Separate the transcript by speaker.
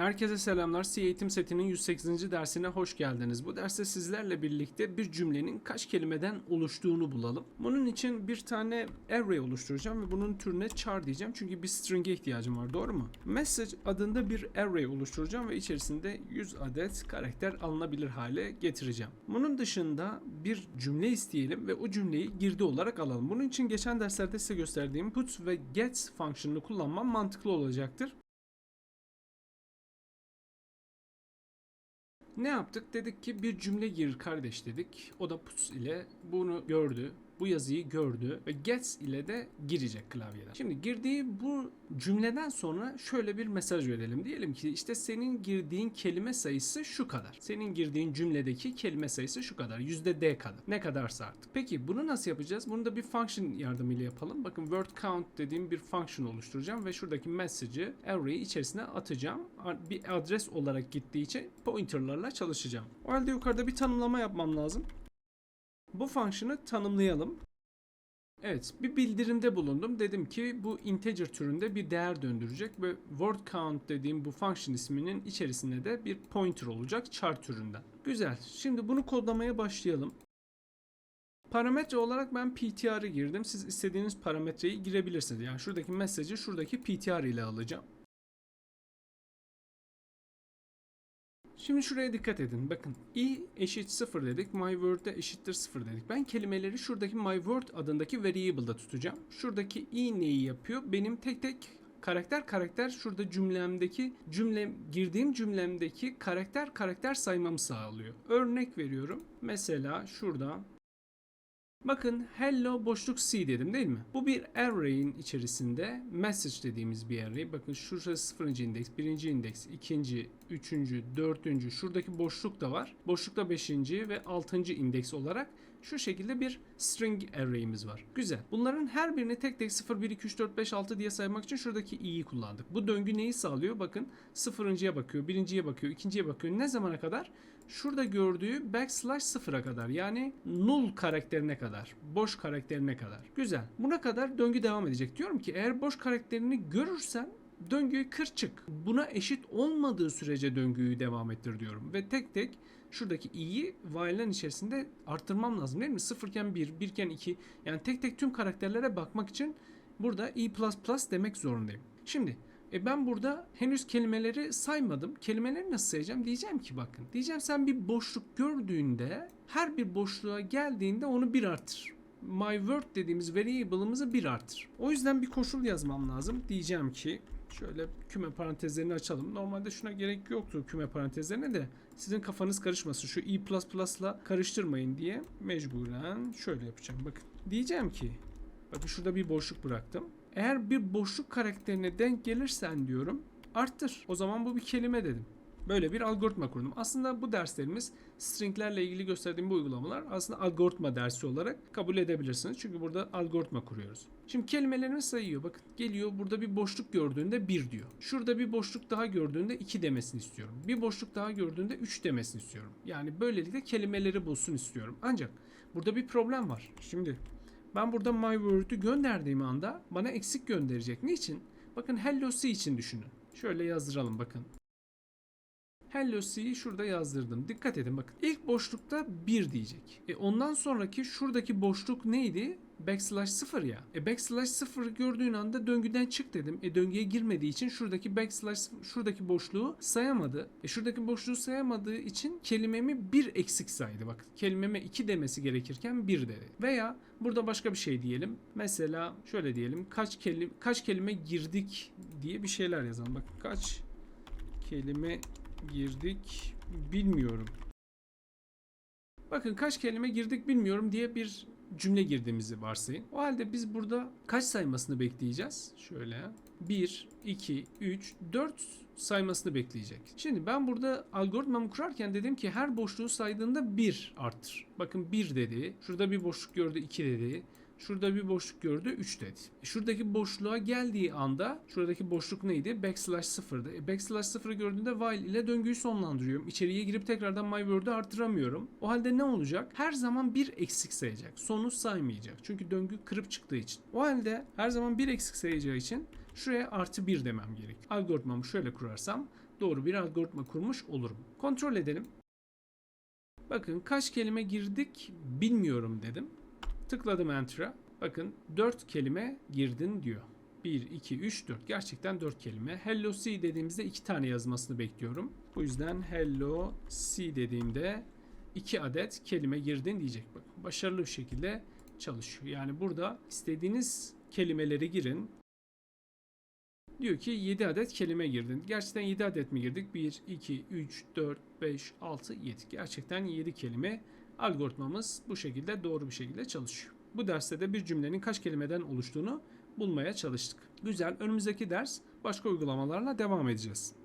Speaker 1: Herkese selamlar. C eğitim setinin 108. dersine hoş geldiniz. Bu derste sizlerle birlikte bir cümlenin kaç kelimeden oluştuğunu bulalım. Bunun için bir tane array oluşturacağım ve bunun türüne char diyeceğim. Çünkü bir string'e ihtiyacım var doğru mu? Message adında bir array oluşturacağım ve içerisinde 100 adet karakter alınabilir hale getireceğim. Bunun dışında bir cümle isteyelim ve o cümleyi girdi olarak alalım. Bunun için geçen derslerde size gösterdiğim put ve get fonksiyonunu kullanmam mantıklı olacaktır. Ne yaptık? Dedik ki bir cümle gir kardeş dedik. O da puts ile bunu gördü. Bu yazıyı gördü ve gets ile de girecek klavyeden. Şimdi girdiği bu cümleden sonra şöyle bir mesaj verelim. Diyelim ki işte senin girdiğin kelime sayısı şu kadar. Senin girdiğin cümledeki kelime sayısı şu kadar. Yüzde D kadar. Ne kadarsa artık. Peki bunu nasıl yapacağız? Bunu da bir function yardımıyla yapalım. Bakın word count dediğim bir function oluşturacağım ve şuradaki message'ı array'i içerisine atacağım. Bir adres olarak gittiği için pointerlarla çalışacağım. O halde yukarıda bir tanımlama yapmam lazım. Bu fonksiyonu tanımlayalım. Evet, bir bildirimde bulundum. Dedim ki bu integer türünde bir değer döndürecek ve word count dediğim bu function isminin içerisinde de bir pointer olacak char türünden. Güzel. Şimdi bunu kodlamaya başlayalım. Parametre olarak ben ptr'ı girdim. Siz istediğiniz parametreyi girebilirsiniz. Yani şuradaki mesajı şuradaki ptr ile alacağım. Şimdi şuraya dikkat edin. Bakın i eşit 0 dedik. My word eşittir 0 dedik. Ben kelimeleri şuradaki my word adındaki variable'da tutacağım. Şuradaki i neyi yapıyor? Benim tek tek karakter karakter şurada cümlemdeki cümle girdiğim cümlemdeki karakter karakter saymamı sağlıyor. Örnek veriyorum. Mesela şurada Bakın hello boşluk c dedim değil mi? Bu bir array'in içerisinde message dediğimiz bir array. Bakın şurası 0. indeks, 1. indeks, 2. 3. 4. şuradaki boşluk da var. Boşlukta 5. ve 6. indeks olarak şu şekilde bir string array'imiz var. Güzel. Bunların her birini tek tek 0, 1, 2, 3, 4, 5, 6 diye saymak için şuradaki i'yi kullandık. Bu döngü neyi sağlıyor? Bakın sıfırıncıya bakıyor, birinciye bakıyor, ikinciye bakıyor. Ne zamana kadar? Şurada gördüğü backslash sıfıra kadar yani null karakterine kadar, boş karakterine kadar. Güzel. Buna kadar döngü devam edecek. Diyorum ki eğer boş karakterini görürsen döngüyü kır çık. Buna eşit olmadığı sürece döngüyü devam ettir diyorum. Ve tek tek şuradaki i'yi while'ın içerisinde arttırmam lazım değil mi? Sıfırken 1, bir, birken 2. Yani tek tek tüm karakterlere bakmak için burada i++ demek zorundayım. Şimdi e ben burada henüz kelimeleri saymadım. Kelimeleri nasıl sayacağım? Diyeceğim ki bakın. Diyeceğim sen bir boşluk gördüğünde her bir boşluğa geldiğinde onu bir artır. My word dediğimiz variable'ımızı bir artır. O yüzden bir koşul yazmam lazım. Diyeceğim ki şöyle küme parantezlerini açalım. Normalde şuna gerek yoktu küme parantezlerine de sizin kafanız karışmasın. Şu i++ ile karıştırmayın diye mecburen şöyle yapacağım. Bakın diyeceğim ki bakın şurada bir boşluk bıraktım. Eğer bir boşluk karakterine denk gelirsen diyorum arttır. O zaman bu bir kelime dedim. Böyle bir algoritma kurdum. Aslında bu derslerimiz stringlerle ilgili gösterdiğim bu uygulamalar aslında algoritma dersi olarak kabul edebilirsiniz. Çünkü burada algoritma kuruyoruz. Şimdi kelimelerimi sayıyor. Bakın geliyor burada bir boşluk gördüğünde 1 diyor. Şurada bir boşluk daha gördüğünde 2 demesini istiyorum. Bir boşluk daha gördüğünde 3 demesini istiyorum. Yani böylelikle kelimeleri bulsun istiyorum. Ancak burada bir problem var. Şimdi ben burada my word'ü gönderdiğim anda bana eksik gönderecek. Niçin? Bakın hello C için düşünün. Şöyle yazdıralım bakın. Hello C'yi şurada yazdırdım. Dikkat edin bakın. İlk boşlukta 1 diyecek. E ondan sonraki şuradaki boşluk neydi? Backslash 0 ya. E backslash 0 gördüğün anda döngüden çık dedim. E döngüye girmediği için şuradaki backslash şuradaki boşluğu sayamadı. E şuradaki boşluğu sayamadığı için kelimemi 1 eksik saydı. Bak kelimeme 2 demesi gerekirken 1 dedi. Veya burada başka bir şey diyelim. Mesela şöyle diyelim. Kaç kelime kaç kelime girdik diye bir şeyler yazalım. Bak kaç kelime girdik bilmiyorum. Bakın kaç kelime girdik bilmiyorum diye bir cümle girdiğimizi varsayın. O halde biz burada kaç saymasını bekleyeceğiz? Şöyle 1, 2, 3, 4 saymasını bekleyecek. Şimdi ben burada algoritmamı kurarken dedim ki her boşluğu saydığında 1 arttır. Bakın 1 dedi. Şurada bir boşluk gördü 2 dedi. Şurada bir boşluk gördü 3 dedi. Şuradaki boşluğa geldiği anda şuradaki boşluk neydi? Backslash 0'dı. E backslash 0'ı gördüğünde while ile döngüyü sonlandırıyorum. İçeriye girip tekrardan my word'ü artıramıyorum. O halde ne olacak? Her zaman bir eksik sayacak. Sonu saymayacak. Çünkü döngü kırıp çıktığı için. O halde her zaman bir eksik sayacağı için şuraya artı 1 demem gerek. Algoritmamı şöyle kurarsam doğru bir algoritma kurmuş olurum. Kontrol edelim. Bakın kaç kelime girdik bilmiyorum dedim. Tıkladım Enter'a. Bakın 4 kelime girdin diyor. 1, 2, 3, 4. Gerçekten 4 kelime. Hello C dediğimizde 2 tane yazmasını bekliyorum. Bu yüzden Hello C dediğimde 2 adet kelime girdin diyecek. Bakın başarılı bir şekilde çalışıyor. Yani burada istediğiniz kelimeleri girin. Diyor ki 7 adet kelime girdin. Gerçekten 7 adet mi girdik? 1, 2, 3, 4, 5, 6, 7. Gerçekten 7 kelime. Algoritmamız bu şekilde doğru bir şekilde çalışıyor. Bu derste de bir cümlenin kaç kelimeden oluştuğunu bulmaya çalıştık. Güzel. Önümüzdeki ders başka uygulamalarla devam edeceğiz.